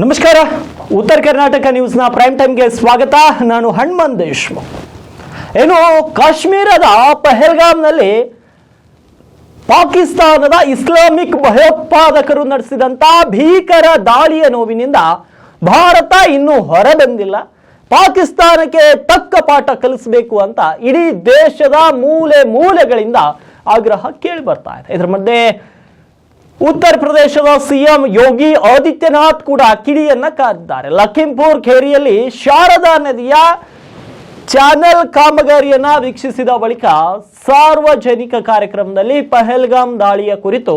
ನಮಸ್ಕಾರ. ಉತ್ತರ ಕರ್ನಾಟಕ ನ್ಯೂಸ್ನ ಪ್ರೈಮ್ ಟೈಮ್ಗೆ ಸ್ವಾಗತ. ನಾನು ಹಣ್ಮನ್ ದೇಶ್ಮುಖ್. ಏನು, ಕಾಶ್ಮೀರದ ಪಹಲ್ಗಾಮ್ನಲ್ಲಿ ಪಾಕಿಸ್ತಾನದ ಇಸ್ಲಾಮಿಕ್ ಭಯೋತ್ಪಾದಕರು ನಡೆಸಿದಂಥ ಭೀಕರ ದಾಳಿಯ ನೋವಿನಿಂದ ಭಾರತ ಇನ್ನೂ ಹೊರಬಂದಿಲ್ಲ. ಪಾಕಿಸ್ತಾನಕ್ಕೆ ತಕ್ಕ ಪಾಠ ಕಲಿಸಬೇಕು ಅಂತ ಇಡೀ ದೇಶದ ಮೂಲೆ ಮೂಲೆಗಳಿಂದ ಆಗ್ರಹ ಕೇಳಿ ಬರ್ತಾ ಇದೆ. ಇದರ ಮಧ್ಯೆ ಉತ್ತರ ಪ್ರದೇಶದ ಸಿಎಂ ಯೋಗಿ ಆದಿತ್ಯನಾಥ್ ಕೂಡ ಕಿಡಿಯನ್ನ ಕಾದಿದ್ದಾರೆ. ಲಖೀಂಪುರ್ ಖೇರಿಯಲ್ಲಿ ಶಾರದಾ ನದಿಯ ಚಾನೆಲ್ ಕಾಮಗಾರಿಯನ್ನ ವೀಕ್ಷಿಸಿದ ಬಳಿಕ ಸಾರ್ವಜನಿಕ ಕಾರ್ಯಕ್ರಮದಲ್ಲಿ ಪಹಲ್ಗಾಮ್ ದಾಳಿಯ ಕುರಿತು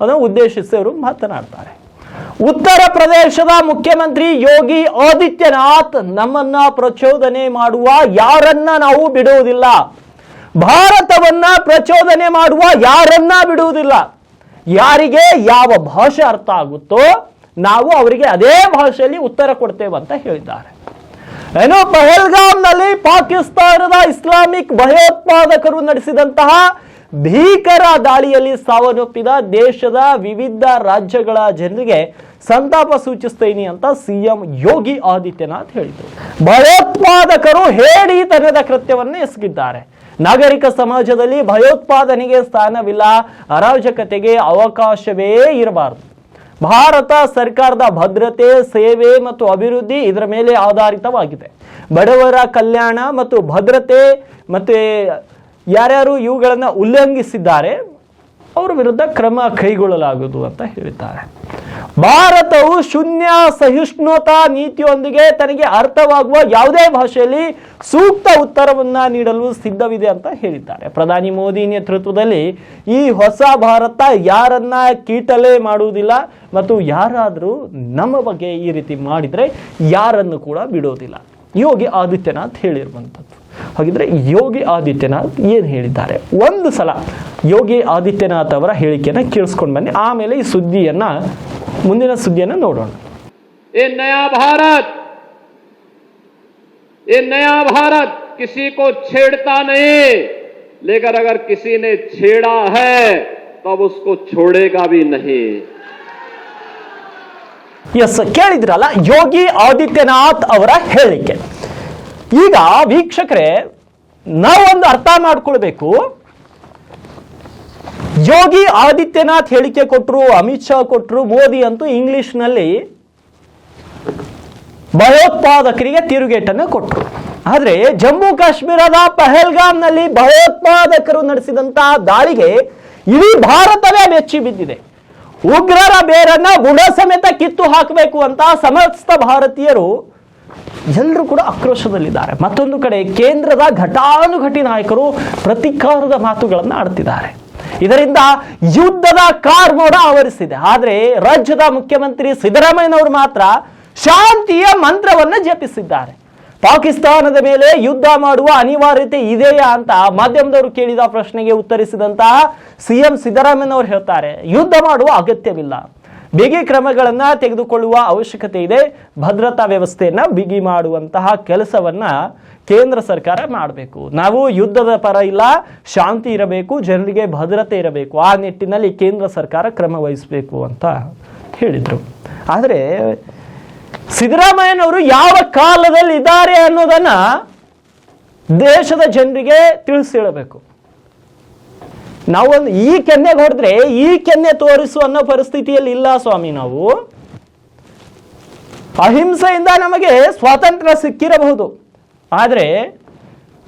ಅದನ್ನು ಉದ್ದೇಶಿಸಿ ಅವರು ಮಾತನಾಡ್ತಾರೆ. ಉತ್ತರ ಪ್ರದೇಶದ ಮುಖ್ಯಮಂತ್ರಿ ಯೋಗಿ ಆದಿತ್ಯನಾಥ್, ನಮ್ಮನ್ನ ಪ್ರಚೋದನೆ ಮಾಡುವ ಯಾರನ್ನ ನಾವು ಬಿಡುವುದಿಲ್ಲ? ಭಾರತವನ್ನ ಪ್ರಚೋದನೆ ಮಾಡುವ ಯಾರನ್ನ ಬಿಡುವುದಿಲ್ಲ? ಯಾರಿಗೆ ಯಾವ ಭಾಷೆ ಅರ್ಥ ಆಗುತ್ತೋ ನಾವು ಅವರಿಗೆ ಅದೇ ಭಾಷೆಯಲ್ಲಿ ಉತ್ತರ ಕೊಡ್ತೇವೆ ಅಂತ ಹೇಳಿದ್ದಾರೆ. ಏನು ಪಹಲ್ಗಾಮ್ನಲ್ಲಿ ಪಾಕಿಸ್ತಾನದ ಇಸ್ಲಾಮಿಕ್ ಭಯೋತ್ಪಾದಕರು ನಡೆಸಿದಂತಹ ಭೀಕರ ದಾಳಿಯಲ್ಲಿ ಸಾವನ್ನಪ್ಪಿದ ದೇಶದ ವಿವಿಧ ರಾಜ್ಯಗಳ ಜನರಿಗೆ ಸಂತಾಪ ಸೂಚಿಸ್ತೇನೆ ಅಂತ ಸಿಎಂ ಯೋಗಿ ಆದಿತ್ಯನಾಥ್ ಹೇಳಿದರು. ಭಯೋತ್ಪಾದಕರು ಹೇಡಿತನದ ಕೃತ್ಯವನ್ನು ಎಸಗಿದ್ದಾರೆ. ನಾಗರಿಕ ಸಮಾಜದಲ್ಲಿ ಭಯೋತ್ಪಾದನೆಗೆ ಸ್ಥಾನವಿಲ್ಲ, ಅರಾಜಕತೆಗೆ ಅವಕಾಶವೇ ಇರಬಾರದು. ಭಾರತ ಸರ್ಕಾರದ ಭದ್ರತೆ, ಸೇವೆ ಮತ್ತು ಅಭಿವೃದ್ಧಿ ಇದರ ಮೇಲೆ ಆಧಾರಿತವಾಗಿದೆ. ಬಡವರ ಕಲ್ಯಾಣ ಮತ್ತು ಭದ್ರತೆ ಮತ್ತು ಯಾರ್ಯಾರು ಇವುಗಳನ್ನು ಉಲ್ಲಂಘಿಸಿದ್ದಾರೆ, ಅವರ ವಿರುದ್ಧ ಕ್ರಮ ಕೈಗೊಳ್ಳಲಾಗುವುದು ಅಂತ ಹೇಳಿದ್ದಾರೆ. ಭಾರತವು ಶೂನ್ಯ ಸಹಿಷ್ಣುತಾ ನೀತಿಯೊಂದಿಗೆ ತನಗೆ ಅರ್ಥವಾಗುವ ಯಾವುದೇ ಭಾಷೆಯಲ್ಲಿ ಸೂಕ್ತ ಉತ್ತರವನ್ನ ನೀಡಲು ಸಿದ್ಧವಿದೆ ಅಂತ ಹೇಳಿದ್ದಾರೆ. ಪ್ರಧಾನಿ ಮೋದಿ ನೇತೃತ್ವದಲ್ಲಿ ಈ ಹೊಸ ಭಾರತ ಯಾರನ್ನ ಕೀಟಲೆ ಮಾಡುವುದಿಲ್ಲ ಮತ್ತು ಯಾರಾದರೂ ನಮ್ಮ ಬಗ್ಗೆ ಈ ರೀತಿ ಮಾಡಿದರೆ ಯಾರನ್ನು ಕೂಡ ಬಿಡೋದಿಲ್ಲ. ಯೋಗಿ ಆದಿತ್ಯನಾಥ್ ಹೇಳಿರುವಂಥದ್ದು. ಹಾಗಿದ್ರೆ ಯೋಗಿ ಆದಿತ್ಯನಾಥ್ ಏನು ಹೇಳಿದ್ದಾರೆ? ಒಂದು ಸಲ ಯೋಗಿ ಆದಿತ್ಯನಾಥ್ ಅವರ ಹೇಳಿಕೆಯನ್ನು ಕೇಳಿಸ್ಕೊಂಡು ಬನ್ನಿ. ಆಮೇಲೆ ಈ ಸುದ್ದಿಯನ್ನ ಮುಂದಿನ ಸುದ್ದಿಯನ್ನು ನೋಡೋಣ ये नया भारत ये नया भारत किसी को छेड़ता नहीं लेकिन अगर किसी ने छेड़ा है तब उसको छोड़ेगा भी नहीं ಎಸ್ ಕೇಳಿದ್ರಲ್ಲ ಯೋಗಿ ಆದಿತ್ಯನಾಥ್ ಅವರ ಹೇಳಿಕೆ ಈಗ ವೀಕ್ಷಕರೇ ನಾವೊಂದು ಅರ್ಥ ಮಾಡ್ಕೊಳ್ಬೇಕು ಯೋಗಿ ಆದಿತ್ಯನಾಥ್ ಹೇಳಿಕೆ ಕೊಟ್ಟರು ಅಮಿತ್ ಶಾ ಕೊಟ್ಟರು ಮೋದಿ ಅಂತೂ ಇಂಗ್ಲಿಷ್ನಲ್ಲಿ ಭಯೋತ್ಪಾದಕರಿಗೆ ತಿರುಗೇಟನ್ನು ಕೊಟ್ಟರು ಆದರೆ ಜಮ್ಮು ಕಾಶ್ಮೀರದ ಪಹಲ್ಗಾಮ್ನಲ್ಲಿ ಭಯೋತ್ಪಾದಕರು ನಡೆಸಿದಂತಹ ದಾಳಿಗೆ ಇಡೀ ಭಾರತವೇ ಬೆಚ್ಚಿ ಬಿದ್ದಿದೆ. ಉಗ್ರರ ಬೇರನ್ನ ಗುಣ ಸಮೇತ ಕಿತ್ತು ಹಾಕಬೇಕು ಅಂತ ಸಮಸ್ತ ಭಾರತೀಯರು ಎಲ್ಲರೂ ಕೂಡ ಆಕ್ರೋಶದಲ್ಲಿದ್ದಾರೆ. ಮತ್ತೊಂದು ಕಡೆ ಕೇಂದ್ರದ ಘಟಾನುಘಟಿ ನಾಯಕರು ಪ್ರತಿಕಾರದ ಮಾತುಗಳನ್ನು ಆಡ್ತಿದ್ದಾರೆ. ಇದರಿಂದ ಯುದ್ಧದ ಕಾರ್ಮೋಡ ಆವರಿಸಿದೆ. ಆದರೆ ರಾಜ್ಯದ ಮುಖ್ಯಮಂತ್ರಿ ಸಿದ್ದರಾಮಯ್ಯನವರು ಮಾತ್ರ ಶಾಂತಿಯ ಮಂತ್ರವನ್ನು ಜಪಿಸಿದ್ದಾರೆ. ಪಾಕಿಸ್ತಾನದ ಮೇಲೆ ಯುದ್ಧ ಮಾಡುವ ಅನಿವಾರ್ಯತೆ ಇದೆಯಾ ಅಂತ ಮಾಧ್ಯಮದವರು ಕೇಳಿದ ಪ್ರಶ್ನೆಗೆ ಉತ್ತರಿಸಿದಂತಹ ಸಿಎಂ ಸಿದ್ದರಾಮಯ್ಯನವರು ಹೇಳ್ತಾರೆ, ಯುದ್ಧ ಮಾಡುವ ಅಗತ್ಯವಿಲ್ಲ. ಬಿಗಿ ಕ್ರಮಗಳನ್ನು ತೆಗೆದುಕೊಳ್ಳುವ ಅವಶ್ಯಕತೆ ಇದೆ. ಭದ್ರತಾ ವ್ಯವಸ್ಥೆಯನ್ನ ಬಿಗಿ ಮಾಡುವಂತಹ ಕೆಲಸವನ್ನ ಕೇಂದ್ರ ಸರ್ಕಾರ ಮಾಡಬೇಕು. ನಾವು ಯುದ್ಧದ ಪರ ಇಲ್ಲ, ಶಾಂತಿ ಇರಬೇಕು, ಜನರಿಗೆ ಭದ್ರತೆ ಇರಬೇಕು. ಆ ನಿಟ್ಟಿನಲ್ಲಿ ಕೇಂದ್ರ ಸರ್ಕಾರ ಕ್ರಮ ವಹಿಸಬೇಕು ಅಂತ ಹೇಳಿದರು. ಆದರೆ ಸಿದ್ದರಾಮಯ್ಯನವರು ಯಾವ ಕಾಲದಲ್ಲಿ ಇದ್ದಾರೆ ಅನ್ನೋದನ್ನ ದೇಶದ ಜನರಿಗೆ ತಿಳಿಸಿ ಹೇಳಬೇಕು. ನಾವೊಂದು ಈ ಕೆನ್ನೆಗೆ ಹೊಡೆದ್ರೆ ಈ ಕೆನ್ನೆ ತೋರಿಸು ಅನ್ನೋ ಪರಿಸ್ಥಿತಿಯಲ್ಲಿ ಇಲ್ಲ ಸ್ವಾಮಿ ನಾವು. ಅಹಿಂಸೆಯಿಂದ ನಮಗೆ ಸ್ವಾತಂತ್ರ್ಯ ಸಿಕ್ಕಿರಬಹುದು. ಆದರೆ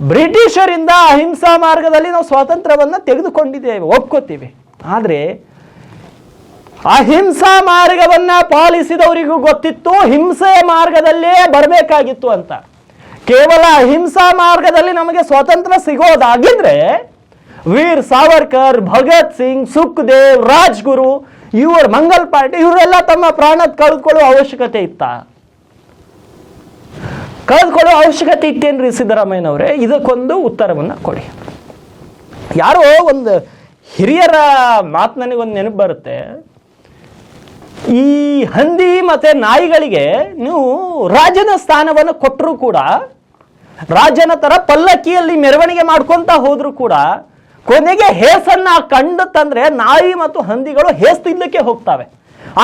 ಬ್ರಿಟಿಷರಿಂದ ಅಹಿಂಸಾ ಮಾರ್ಗದಲ್ಲಿ ನಾವು ಸ್ವಾತಂತ್ರ್ಯವನ್ನು ತೆಗೆದುಕೊಂಡಿದ್ದೇವೆ, ಒಪ್ಕೋತೀವಿ. ಆದರೆ ಅಹಿಂಸಾ ಮಾರ್ಗವನ್ನು ಪಾಲಿಸಿದವರಿಗೂ ಗೊತ್ತಿತ್ತು, ಹಿಂಸೆಯ ಮಾರ್ಗದಲ್ಲೇ ಬರಬೇಕಾಗಿತ್ತು ಅಂತ. ಕೇವಲ ಅಹಿಂಸಾ ಮಾರ್ಗದಲ್ಲಿ ನಮಗೆ ಸ್ವಾತಂತ್ರ್ಯ ಸಿಗೋದಾಗಿದ್ರೆ ವೀರ್ ಸಾವರ್ಕರ್, ಭಗತ್ ಸಿಂಗ್, ಸುಖದೇವ್, ರಾಜ್ಗುರು, ಇವರು ಮಂಗಲ್ ಪಾರ್ಟಿ ಇವರೆಲ್ಲ ತಮ್ಮ ಪ್ರಾಣ ಕಳೆದುಕೊಳ್ಳುವ ಅವಶ್ಯಕತೆ ಇತ್ತ? ಕಳೆದುಕೊಳ್ಳುವ ಅವಶ್ಯಕತೆ ಇತ್ತೇನ್ರಿ ಸಿದ್ದರಾಮಯ್ಯನವರೇ? ಇದಕ್ಕೊಂದು ಉತ್ತರವನ್ನು ಕೊಡಿ. ಯಾರೋ ಒಂದು ಹಿರಿಯರ ಮಾತು ನನಗೊಂದು ನೆನಪು ಬರುತ್ತೆ. ಈ ಹಂದಿ ಮತ್ತು ನಾಯಿಗಳಿಗೆ ನೀವು ರಾಜನ ಸ್ಥಾನವನ್ನು ಕೊಟ್ಟರೂ ಕೂಡ, ರಾಜನ ಥರ ಪಲ್ಲಕ್ಕಿಯಲ್ಲಿ ಮೆರವಣಿಗೆ ಮಾಡ್ಕೊಂತ ಹೋದರೂ ಕೂಡ, ಕೊನೆಗೆ ಹೇಸನ್ನ ಕಂಡು ತಂದ್ರೆ ನಾಯಿ ಮತ್ತು ಹಂದಿಗಳು ಹೇಸ್ ತಿನ್ನಲಿಕ್ಕೆ ಹೋಗ್ತವೆ.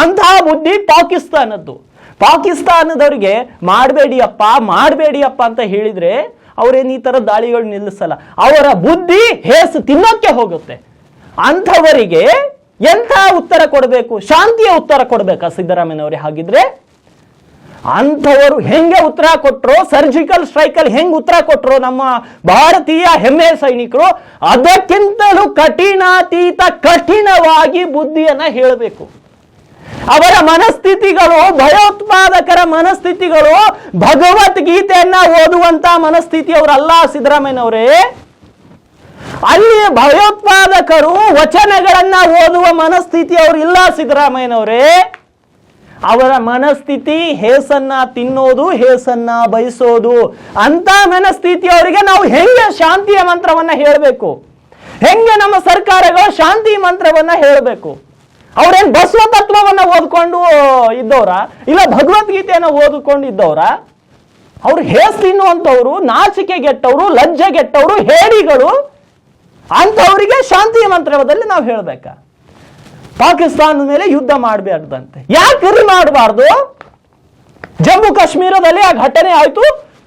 ಅಂತಹ ಬುದ್ಧಿ ಪಾಕಿಸ್ತಾನದ್ದು. ಪಾಕಿಸ್ತಾನದವ್ರಿಗೆ ಮಾಡಬೇಡಿಯಪ್ಪ ಮಾಡಬೇಡಿಯಪ್ಪ ಅಂತ ಹೇಳಿದರೆ ಅವರೇನು ಈ ಥರ ದಾಳಿಗಳು ನಿಲ್ಲಿಸಲ್ಲ. ಅವರ ಬುದ್ಧಿ ಹೇಸು ತಿನ್ನೋಕ್ಕೆ ಹೋಗುತ್ತೆ. ಅಂಥವರಿಗೆ ಎಂಥ ಉತ್ತರ ಕೊಡಬೇಕು? ಶಾಂತಿಯ ಉತ್ತರ ಕೊಡಬೇಕಾ ಸಿದ್ದರಾಮಯ್ಯನವರೇ? ಹಾಗಿದ್ರೆ ಅಂಥವರು ಹೆಂಗೆ ಉತ್ತರ ಕೊಟ್ಟರು ಸರ್ಜಿಕಲ್ ಸ್ಟ್ರೈಕಲ್ಲಿ ಹೆಂಗೆ ಉತ್ತರ ಕೊಟ್ಟರು ನಮ್ಮ ಭಾರತೀಯ ಹೆಮ್ಮೆ ಸೈನಿಕರು? ಅದಕ್ಕಿಂತಲೂ ಕಠಿಣಾತೀತ, ಕಠಿಣವಾಗಿ ಬುದ್ಧಿಯನ್ನು ಹೇಳಬೇಕು. ಅವರ ಮನಸ್ಥಿತಿಗಳು, ಭಯೋತ್ಪಾದಕರ ಮನಸ್ಥಿತಿಗಳು ಭಗವದ್ಗೀತೆಯನ್ನ ಓದುವಂತ ಮನಸ್ಥಿತಿ ಅವರಲ್ಲ ಸಿದ್ದರಾಮಯ್ಯನವರೇ. ಅಲ್ಲಿ ಭಯೋತ್ಪಾದಕರು ವಚನಗಳನ್ನ ಓದುವ ಮನಸ್ಥಿತಿ ಅವರಿಲ್ಲ ಸಿದ್ದರಾಮಯ್ಯನವರೇ. ಅವರ ಮನಸ್ಥಿತಿ ಹೇಸನ್ನ ತಿನ್ನೋದು, ಹೇಸನ್ನ ಬಯಸೋದು, ಅಂತ ಮನಸ್ಥಿತಿ ಅವರಿಗೆ ನಾವು ಹೆಂಗೆ ಶಾಂತಿಯ ಮಂತ್ರವನ್ನ ಹೇಳಬೇಕು? ಹೆಂಗೆ ನಮ್ಮ ಸರ್ಕಾರಗಳು ಶಾಂತಿ ಮಂತ್ರವನ್ನ ಹೇಳಬೇಕು? ಅವ್ರೇನ್ ಬಸವ ತತ್ವವನ್ನ ಓದ್ಕೊಂಡು ಇದ್ದವ್ರ? ಇಲ್ಲ ಭಗವದ್ಗೀತೆಯನ್ನ ಓದಿಕೊಂಡು ಇದ್ದವ್ರ? ಅವ್ರು ಹೇಸ್ ತಿನ್ನುವಂಥವ್ರು ನಾಚಿಕೆ ಗೆಟ್ಟವರು ಲಜ್ಜೆ ಗೆಟ್ಟವರು ಹೇಡಿಗಳು, ಅಂಥವರಿಗೆ ಶಾಂತಿಯ ಮಂತ್ರದಲ್ಲಿ ನಾವು ಹೇಳ್ಬೇಕ. ಪಾಕಿಸ್ತಾನದ ಮೇಲೆ ಯುದ್ಧ ಮಾಡಬಾರ್ದಂತೆ ಯಾಕೆ ಮಾಡಬಾರ್ದು? ಜಮ್ಮು ಕಾಶ್ಮೀರದಲ್ಲಿ ಆ ಘಟನೆ ಆಯ್ತು.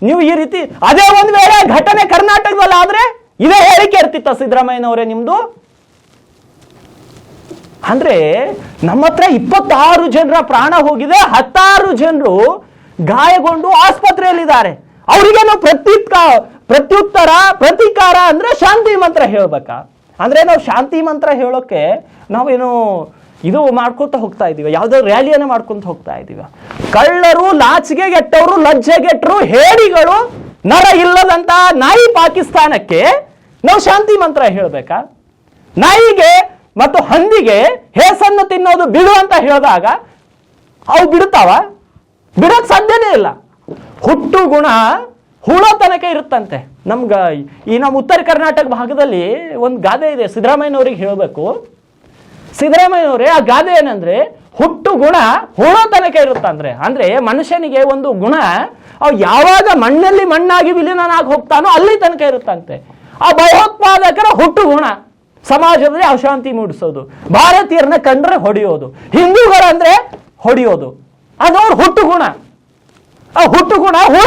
ನೀವು ಈ ರೀತಿ, ಅದೇ ಒಂದು ವೇಳೆ ಘಟನೆ ಕರ್ನಾಟಕದಲ್ಲಿ ಆದ್ರೆ ಇದೇ ಹೇಳಿಕೆ ಇರ್ತಿತ್ತ ಸಿದ್ದರಾಮಯ್ಯನವರೇ ನಿಮ್ದು? ಅಂದ್ರೆ ನಮ್ಮ ಹತ್ರ ಇಪ್ಪತ್ತಾರು ಜನರ ಪ್ರಾಣ ಹೋಗಿದೆ, ಹತ್ತಾರು ಜನರು ಗಾಯಗೊಂಡು ಆಸ್ಪತ್ರೆಯಲ್ಲಿದ್ದಾರೆ. ಅವರಿಗೆ ನಾವು ಪ್ರತ್ಯುತ್ ಪ್ರತ್ಯುತ್ತರ, ಪ್ರತೀಕಾರ ಅಂದ್ರೆ ಶಾಂತಿ ಮಂತ್ರ ಹೇಳ್ಬೇಕಾ. ಅಂದ್ರೆ ನಾವು ಶಾಂತಿ ಮಂತ್ರ ಹೇಳೋಕೆ ನಾವೇನು ಇದು ಮಾಡ್ಕೊತ ಹೋಗ್ತಾ ಇದೀವ, ಯಾವ್ದೋ ರ್ಯಾಲಿಯನ್ನು ಮಾಡ್ಕೊಂತ ಹೋಗ್ತಾ ಇದೀವ. ಕಳ್ಳರು, ಲಾಚಿಗೆ ಗೆಟ್ಟವರು, ಲಜ್ಜೆ ಗೆಟ್ಟರು, ಹೇಡಿಗಳು, ನರ ಇಲ್ಲದಂತ ನಾಯಿ ಪಾಕಿಸ್ತಾನಕ್ಕೆ ನಾವು ಶಾಂತಿ ಮಂತ್ರ ಹೇಳ್ಬೇಕಾ? ನಾಯಿಗೆ ಮತ್ತು ಹಂದಿಗೆ ಹೇಸನ್ನು ತಿನ್ನೋದು ಬಿಡು ಅಂತ ಹೇಳಿದಾಗ ಅವು ಬಿಡುತ್ತಾವ? ಬಿಡೋಕ್ ಸಾಧ್ಯನೇ ಇಲ್ಲ. ಹುಟ್ಟು ಗುಣ ಹುಳ ತನಕ ಇರುತ್ತಂತೆ. ನಮ್ಗೆ ಈ ನಮ್ಮ ಉತ್ತರ ಕರ್ನಾಟಕ ಭಾಗದಲ್ಲಿ ಒಂದು ಗಾದೆ ಇದೆ, ಸಿದ್ದರಾಮಯ್ಯನವ್ರಿಗೆ ಹೇಳಬೇಕು. ಸಿದ್ದರಾಮಯ್ಯನವರೇ, ಆ ಗಾದೆ ಏನಂದ್ರೆ ಹುಟ್ಟು ಗುಣ ಹುಳ ತನಕ ಇರುತ್ತಂದ್ರೆ. ಅಂದ್ರೆ ಮನುಷ್ಯನಿಗೆ ಒಂದು ಗುಣ, ಅವ್ ಯಾವಾಗ ಮಣ್ಣಲ್ಲಿ ಮಣ್ಣಾಗಿ ವಿಲೀನನಾಗಿ ಹೋಗ್ತಾನೋ ಅಲ್ಲಿ ತನಕ ಇರುತ್ತಂತೆ. ಆ ಭಯೋತ್ಪಾದಕರ ಹುಟ್ಟು ಗುಣ. ಸಮಾಜದಲ್ಲಿ ಅಶಾಂತಿ ಮೂಡಿಸೋದು, ಭಾರತೀಯರನ್ನ ಕಂಡ್ರೆ ಹೊಡೆಯೋದು, ಹಿಂದೂಗಳಂದ್ರೆ ಹೊಡೆಯೋದು. ಅದು ಅವ್ರ ಹುಟ್ಟು ಗುಣ ಆ ಹುಟ್ಟು ಗುಣ ಹುಳ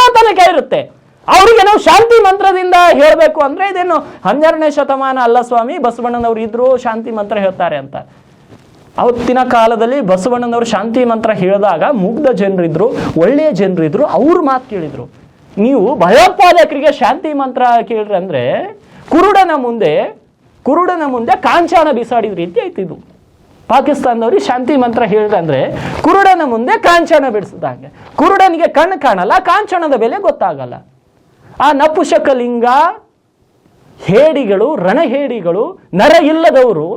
ಇರುತ್ತೆ. ಅವರಿಗೆ ನಾವು ಶಾಂತಿ ಮಂತ್ರದಿಂದ ಹೇಳಬೇಕು ಅಂದ್ರೆ ಇದೇನು ಹನ್ನೆರಡನೇ ಶತಮಾನ ಅಲ್ಲ ಸ್ವಾಮಿ, ಬಸವಣ್ಣನವರು ಇದ್ರು ಶಾಂತಿ ಮಂತ್ರ ಹೇಳ್ತಾರೆ ಅಂತ. ಅವತ್ತಿನ ಕಾಲದಲ್ಲಿ ಬಸವಣ್ಣನವರು ಶಾಂತಿ ಮಂತ್ರ ಹೇಳಿದಾಗ ಮುಗ್ಧ ಜನರಿದ್ರು, ಒಳ್ಳೆಯ ಜನರಿದ್ರು, ಅವ್ರ ಮಾತು ಕೇಳಿದ್ರು. ನೀವು ಭಯೋತ್ಪಾದಕರಿಗೆ ಶಾಂತಿ ಮಂತ್ರ ಕೇಳ್ರಿ ಅಂದ್ರೆ ಕುರುಡನ ಮುಂದೆ ಕುರುಡನ ಮುಂದೆ ಕಾಂಚಾನ ಬಿಸಾಡಿದ ರೀತಿ ಆಯ್ತಿದ್ದು ಪಾಕಿಸ್ತಾನದವ್ರಿಗೆ ಶಾಂತಿ ಮಂತ್ರ ಹೇಳಿದ್ರೆ ಕುರುಡನ ಮುಂದೆ ಕಾಂಚನ ಬಿಡಿಸಿದಂಗೆ. ಕುರುಡನಿಗೆ ಕಣ್ಣು ಕಾಣಲ್ಲ, ಕಾಂಚನದ ಬೆಲೆ ಗೊತ್ತಾಗಲ್ಲ. ಆ ನಪುಷಕ ಲಿಂಗ ಹೇಡಿಗಳು, ರಣಹೇಡಿಗಳು, ನರ ಇಲ್ಲದವರು,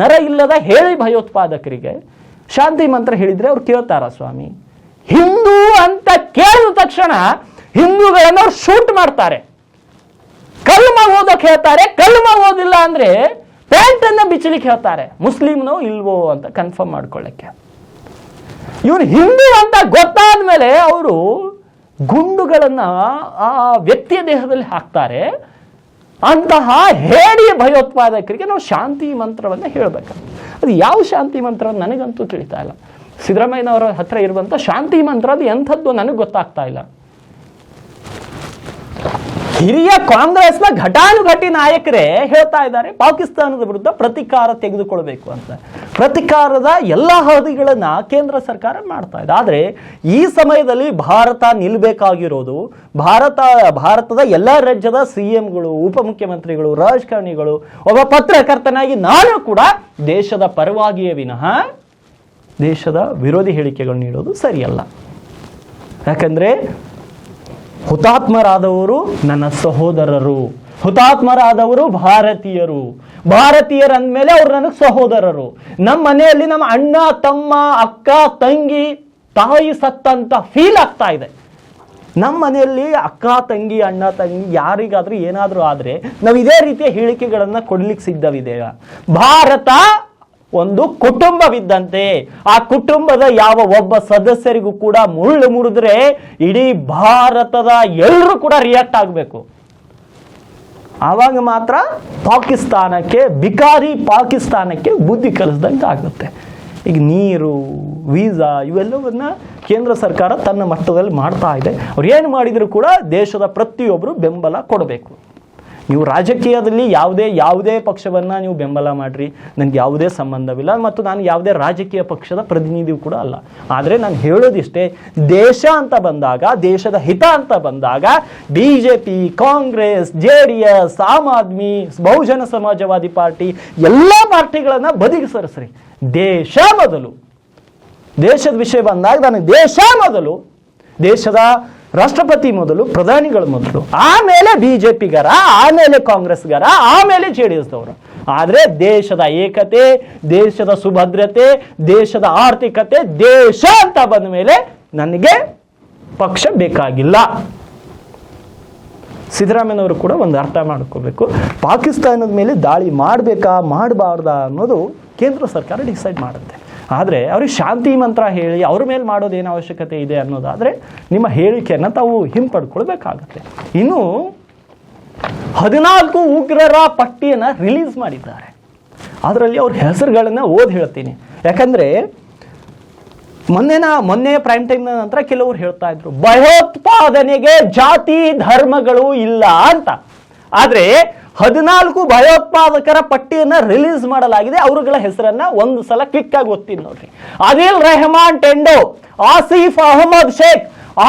ನರ ಇಲ್ಲದ ಹೇಳಿ ಭಯೋತ್ಪಾದಕರಿಗೆ ಶಾಂತಿ ಮಂತ್ರ ಹೇಳಿದ್ರೆ ಅವ್ರು ಕೇಳ್ತಾರ ಸ್ವಾಮಿ. ಹಿಂದೂ ಅಂತ ಕೇಳಿದ ತಕ್ಷಣ ಹಿಂದೂಗಳನ್ನು ಅವ್ರು ಶೂಟ್ ಮಾಡ್ತಾರೆ. ಕಲ್ಮ ಓದೋಕೆ ಹೇಳ್ತಾರೆ, ಕಲ್ಮ ಅಂದ್ರೆ ಪ್ಯಾಂಟ್ ಅನ್ನ ಬಿಚ್ಚಲಿಕ್ಕೆ ಹೇಳ್ತಾರೆ. ಮುಸ್ಲಿಮ್ನೋ ಇಲ್ವೋ ಅಂತ ಕನ್ಫರ್ಮ್ ಮಾಡ್ಕೊಳ್ಳಕ್ಕೆ. ಇವನು ಹಿಂದೂ ಅಂತ ಗೊತ್ತಾದ ಮೇಲೆ ಅವರು ಗುಂಡುಗಳನ್ನ ಆ ವ್ಯಕ್ತಿಯ ದೇಹದಲ್ಲಿ ಹಾಕ್ತಾರೆ. ಅಂತಹ ಹೇಳಿ ಭಯೋತ್ಪಾದಕರಿಗೆ ನಾವು ಶಾಂತಿ ಮಂತ್ರವನ್ನ ಹೇಳಬೇಕು. ಅದು ಯಾವ ಶಾಂತಿ ಮಂತ್ರ ನನಗಂತೂ ತಿಳಿತಾ ಇಲ್ಲ. ಸಿದ್ದರಾಮಯ್ಯನವರ ಹತ್ರ ಇರುವಂತ ಶಾಂತಿ ಮಂತ್ರ ಅದು ಎಂಥದ್ದು ನನಗೆ ಗೊತ್ತಾಗ್ತಾ ಇಲ್ಲ. ಹಿರಿಯ ಕಾಂಗ್ರೆಸ್ನ ಘಟಾನುಘಟಿ ನಾಯಕರೇ ಹೇಳ್ತಾ ಇದ್ದಾರೆ, ಪಾಕಿಸ್ತಾನದ ವಿರುದ್ಧ ಪ್ರತಿಕಾರ ತೆಗೆದುಕೊಳ್ಬೇಕು ಅಂತ. ಪ್ರತಿಕಾರದ ಎಲ್ಲ ಹಾದಿಗಳನ್ನ ಕೇಂದ್ರ ಸರ್ಕಾರ ಮಾಡ್ತಾ ಇದೆ. ಆದರೆ ಈ ಸಮಯದಲ್ಲಿ ಭಾರತ ನಿಲ್ಬೇಕಾಗಿರೋದು, ಭಾರತ, ಭಾರತದ ಎಲ್ಲ ರಾಜ್ಯದ ಸಿ ಎಂಗಳು ಉಪಮುಖ್ಯಮಂತ್ರಿಗಳು, ರಾಜಕಾರಣಿಗಳು, ಒಬ್ಬ ಪತ್ರಕರ್ತನಾಗಿ ನಾನು ಕೂಡ ದೇಶದ ಪರವಾಗಿಯೇ ವಿನಃ ದೇಶದ ವಿರೋಧಿ ಹೇಳಿಕೆಗಳು ನೀಡೋದು ಸರಿಯಲ್ಲ. ಯಾಕಂದ್ರೆ ಹುತಾತ್ಮರಾದವರು ನನ್ನ ಸಹೋದರರು. ಹುತಾತ್ಮರಾದವರು ಭಾರತೀಯರು. ಭಾರತೀಯರು ಅಂದಮೇಲೆ ಅವ್ರು ನನಗೆ ಸಹೋದರರು. ನಮ್ಮ ಮನೆಯಲ್ಲಿ ನಮ್ಮ ಅಣ್ಣ, ತಮ್ಮ, ಅಕ್ಕ, ತಂಗಿ, ತಾಯಿ ಸತ್ತಂತ ಫೀಲ್ ಆಗ್ತಾ ಇದೆ. ನಮ್ಮ ಮನೆಯಲ್ಲಿ ಅಕ್ಕ, ತಂಗಿ, ಅಣ್ಣ, ತಂಗಿ ಯಾರಿಗಾದ್ರೂ ಏನಾದರೂ ಆದರೆ ನಾವು ಇದೇ ರೀತಿಯ ಹೇಳಿಕೆಗಳನ್ನು ಕೊಡ್ಲಿಕ್ಕೆ ಸಿದ್ಧವಿದೆಯಾ ಭಾರತ ಒಂದು ಕುಟುಂಬವಿದ್ದಂತೆ, ಆ ಕುಟುಂಬದ ಯಾವ ಒಬ್ಬ ಸದಸ್ಯರಿಗೂ ಕೂಡ ಮುಳ್ಳು ಮುರಿದ್ರೆ ಇಡೀ ಭಾರತದ ಎಲ್ಲರೂ ಕೂಡ ರಿಯಾಕ್ಟ್ ಆಗಬೇಕು. ಆವಾಗ ಮಾತ್ರ ಪಾಕಿಸ್ತಾನಕ್ಕೆ ಬಿಕಾರಿ ಪಾಕಿಸ್ತಾನಕ್ಕೆ ಬುದ್ಧಿ ಕಲಿಸ್ದಂಗೆ ಆಗುತ್ತೆ. ಈಗ ನೀರು ವೀಸಾ ಇವೆಲ್ಲವನ್ನ ಕೇಂದ್ರ ಸರ್ಕಾರ ತನ್ನ ಮಟ್ಟದಲ್ಲಿ ಮಾಡ್ತಾ ಇದೆ. ಅವ್ರು ಏನು ಮಾಡಿದರೂ ಕೂಡ ದೇಶದ ಪ್ರತಿಯೊಬ್ಬರು ಬೆಂಬಲ ಕೊಡಬೇಕು. ನೀವು ರಾಜಕೀಯದಲ್ಲಿ ಯಾವುದೇ ಯಾವುದೇ ಪಕ್ಷವನ್ನು ನೀವು ಬೆಂಬಲ ಮಾಡಿರಿ. ನನಗೆ ಯಾವುದೇ ಸಂಬಂಧವಿಲ್ಲ ಮತ್ತು ನಾನು ಯಾವುದೇ ರಾಜಕೀಯ ಪಕ್ಷದ ಪ್ರತಿನಿಧಿಯೂ ಕೂಡ ಅಲ್ಲ. ಆದರೆ ನಾನು ಹೇಳೋದಿಷ್ಟೇ, ದೇಶ ಅಂತ ಬಂದಾಗ, ದೇಶದ ಹಿತ ಅಂತ ಬಂದಾಗ B J P Congress, J D S, Aam Aadmi, Bahujan Samajwadi party, ಎಲ್ಲ ಪಾರ್ಟಿಗಳನ್ನು ಬದಿಗೆ ಸರಿಸ್ರಿ. ದೇಶ ಮೊದಲು. ದೇಶದ ವಿಷಯ ಬಂದಾಗ, ನನಗೆ ದೇಶ ಮೊದಲು. ದೇಶದ ರಾಷ್ಟ್ರಪತಿ ಮೊದಲು, ಪ್ರಧಾನಿಗಳು ಮೊದಲು, ಆಮೇಲೆ ಬಿ ಜೆ ಪಿಗಾರ ಆಮೇಲೆ ಕಾಂಗ್ರೆಸ್ಗರ, ಆಮೇಲೆ ಜೆ ಡಿ ಎಸ್ದವರು ಆದರೆ ದೇಶದ ಏಕತೆ, ದೇಶದ ಸುಭದ್ರತೆ, ದೇಶದ ಆರ್ಥಿಕತೆ, ದೇಶ ಅಂತ ಬಂದ ಮೇಲೆ ನನಗೆ ಪಕ್ಷ ಬೇಕಾಗಿಲ್ಲ. ಸಿದ್ದರಾಮಯ್ಯನವರು ಕೂಡ ಒಂದು ಅರ್ಥ ಮಾಡ್ಕೋಬೇಕು. ಪಾಕಿಸ್ತಾನದ ಮೇಲೆ ದಾಳಿ ಮಾಡಬೇಕಾ, ಮಾಡಬಾರ್ದಾ ಅನ್ನೋದು ಕೇಂದ್ರ ಸರ್ಕಾರ ಡಿಸೈಡ್ ಮಾಡುತ್ತೆ. ಆದರೆ ಅವ್ರಿಗೆ ಶಾಂತಿ ಮಂತ್ರ ಹೇಳಿ ಅವ್ರ ಮೇಲೆ ಮಾಡೋದೇನು ಅವಶ್ಯಕತೆ ಇದೆ ಅನ್ನೋದಾದರೆ ನಿಮ್ಮ ಹೇಳಿಕೆಯನ್ನು ತಾವು ಹಿಂಪಡ್ಕೊಳ್ಬೇಕಾಗತ್ತೆ. ಇನ್ನು ಹದಿನಾಲ್ಕು ಉಗ್ರರ ಪಟ್ಟಿಯನ್ನು ರಿಲೀಸ್ ಮಾಡಿದ್ದಾರೆ. ಅದರಲ್ಲಿ ಅವ್ರ ಹೆಸರುಗಳನ್ನು ಓದಿ ಹೇಳ್ತೀನಿ. ಯಾಕಂದರೆ ಮೊನ್ನೆನ, ಮೊನ್ನೆ ಪ್ರೈಮ್ ಟೈಮ್ ನಂತರ ಕೆಲವರು ಹೇಳ್ತಾ ಇದ್ರು, ಭಯೋತ್ಪಾದನೆಗೆ ಜಾತಿ ಧರ್ಮಗಳು ಇಲ್ಲ ಅಂತ. ಆದ್ರೆ ಹದಿನಾಲ್ಕು ಭಯೋತ್ಪಾದಕರ ಪಟ್ಟಿಯನ್ನ ರಿಲೀಸ್ ಮಾಡಲಾಗಿದೆ. ಅವರುಗಳ ಹೆಸರನ್ನ ಒಂದು ಸಲ ಕ್ಲಿಕ್ ಆಗಿ ಓದ್ತೀನಿ ನೋಡ್ರಿ. ಅನಿಲ್ ರೆಹಮಾನ್ ಟೆಂಡೋ, ಆಸಿಫ್ ಅಹಮದ್ ಶೇಖ್,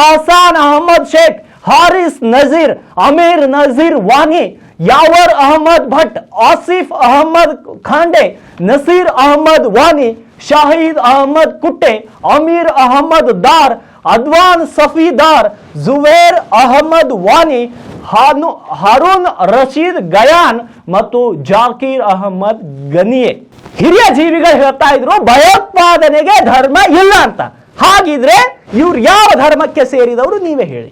ಆಸಾನ್ ಅಹಮದ್ ಶೇಖ್, ಹಾರಿಸ್ ನಜೀರ್, ಅಮೀರ್ ನಜೀರ್ ವಾನಿ, ಯಾವರ್ ಅಹಮದ್ ಭಟ್, ಆಸಿಫ್ ಅಹಮದ್ ಖಾಂಡೆ, ನಸೀರ್ ಅಹಮದ್ ವಾನಿ, ಶಾಹಿದ್ ಅಹಮದ್ ಕುಟ್ಟೆ, ಅಮೀರ್ ಅಹಮದ್ ದಾರ್, ಅದ್ವಾನ್ ಸಫಿದಾರ್, ಜುವೇರ್ ಅಹಮದ್ ವಾನಿ ಹರುಣ್ ರಶೀದ್ ಗಯಾನ್ ಮತ್ತು ಜಾಕೀರ್ ಅಹಮದ್ ಗನಿಯೆ. ಹಿರಿಯ ಜೀವಿಗಳು ಹೇಳ್ತಾ ಇದ್ರು, ಭಯೋತ್ಪಾದನೆಗೆ ಧರ್ಮ ಇಲ್ಲ ಅಂತ. ಹಾಗಿದ್ರೆ ಇವ್ರು ಯಾವ ಧರ್ಮಕ್ಕೆ ಸೇರಿದವರು ನೀವೇ ಹೇಳಿ.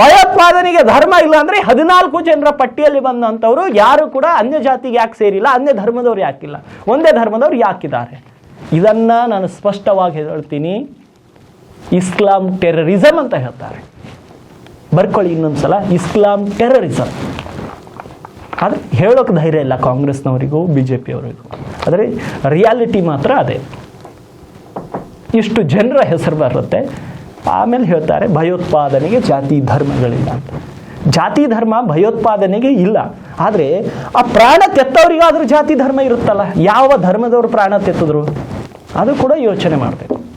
ಭಯೋತ್ಪಾದನೆಗೆ ಧರ್ಮ ಇಲ್ಲ ಅಂದ್ರೆ ಹದಿನಾಲ್ಕು ಜನರ ಪಟ್ಟಿಯಲ್ಲಿ ಬಂದಂಥವ್ರು ಯಾರು ಕೂಡ ಅನ್ಯ ಜಾತಿಗೆ ಯಾಕೆ ಸೇರಿಲ್ಲ, ಅನ್ಯ ಧರ್ಮದವ್ರು ಯಾಕಿಲ್ಲ. ಒಂದೇ ಧರ್ಮದವ್ರು ಯಾಕಿದ್ದಾರೆ? ಇದನ್ನ ನಾನು ಸ್ಪಷ್ಟವಾಗಿ ಹೇಳ್ತೀನಿ. ಇಸ್ಲಾಂ ಟೆರರಿಸಮ್ ಅಂತ ಹೇಳ್ತಾರೆ. ಬರ್ಕೊಳ್ಳಿ ಇನ್ನೊಂದ್ಸಲ. ಇಸ್ಲಾಂ ಟೆರರಿಸಮ್ ಆದರೆ ಹೇಳೋಕೆ ಧೈರ್ಯ ಇಲ್ಲ ಕಾಂಗ್ರೆಸ್ನವರಿಗೂ ಬಿ ಜೆ ಪಿಯವರಿಗೂ ಆದರೆ ರಿಯಾಲಿಟಿ ಮಾತ್ರ ಅದೇ. ಇಷ್ಟು ಜನರ ಹೆಸರು ಬರುತ್ತೆ. ಆಮೇಲೆ ಹೇಳ್ತಾರೆ, ಭಯೋತ್ಪಾದನೆಗೆ ಜಾತಿ ಧರ್ಮಗಳಿಲ್ಲ ಅಂತ. ಜಾತಿ ಧರ್ಮ ಭಯೋತ್ಪಾದನೆಗೆ ಇಲ್ಲ. ಆದರೆ ಆ ಪ್ರಾಣ ತೆತ್ತವರಿಗಾದ್ರೂ ಜಾತಿ ಧರ್ಮ ಇರುತ್ತಲ್ಲ? ಯಾವ ಧರ್ಮದವರು ಪ್ರಾಣ ತೆತ್ತಿದ್ರು? ಅದು ಕೂಡ ಯೋಚನೆ ಮಾಡಬೇಕು.